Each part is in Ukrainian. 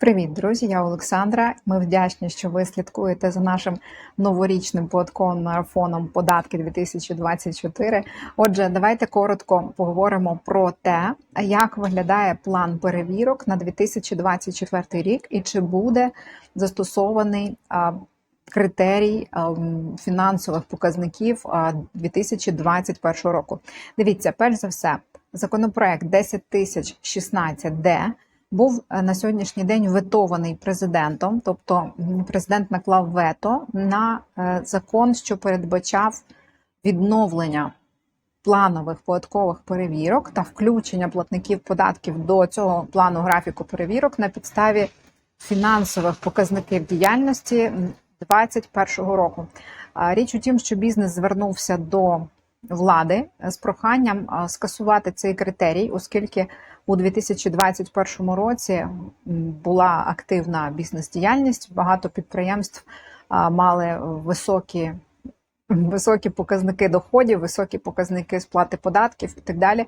Привіт, друзі! Я Олександра. Ми вдячні, що ви слідкуєте за нашим новорічним податковим марафоном Податки 2024. Отже, давайте коротко поговоримо про те, як виглядає план перевірок на 2024 рік і чи буде застосований критерій фінансових показників а, 2021 року. Дивіться, перш за все, законопроект 10016-д був е, на сьогоднішній день ветований президентом, тобто президент наклав вето на е, закон, що передбачав відновлення планових податкових перевірок та включення платників податків до цього плану графіку перевірок на підставі фінансових показників діяльності 2021 року. Річ у тім, що бізнес звернувся до влади з проханням скасувати цей критерій, оскільки у 2021 році була активна бізнес-діяльність. Багато підприємств мали високі, високі показники доходів, високі показники сплати податків і так далі.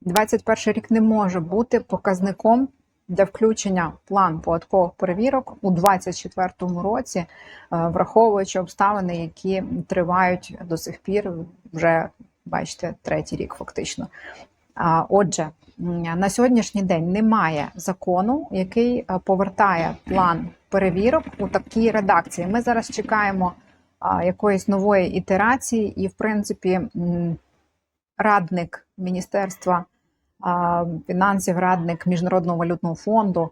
2021 рік не може бути показником для включення план податкових перевірок у 2024 році, е, враховуючи обставини, які тривають до сих пір, вже бачите, третій рік фактично. Отже, на сьогоднішній день немає закону, який е, повертає план перевірок у такій редакції. Ми зараз чекаємо якоїсь нової ітерації, і, в принципі, радник міністерства фінансів, радник Міжнародного валютного фонду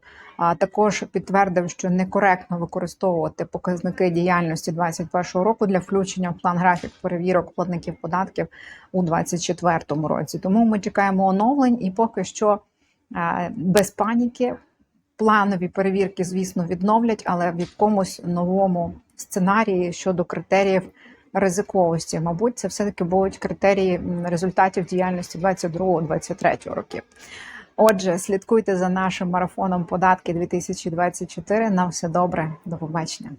також підтвердив, що некоректно використовувати показники діяльності 2021 року для включення в план графік перевірок платників податків у 2024 році. Тому ми чекаємо оновлень і поки що без паніки. Планові перевірки, звісно, відновлять, але в якомусь новому сценарії щодо критеріїв ризиковості. Мабуть, це все-таки будуть критерії результатів діяльності 22-23 років. Отже, слідкуйте за нашим марафоном податки 2024. На все добре, до побачення.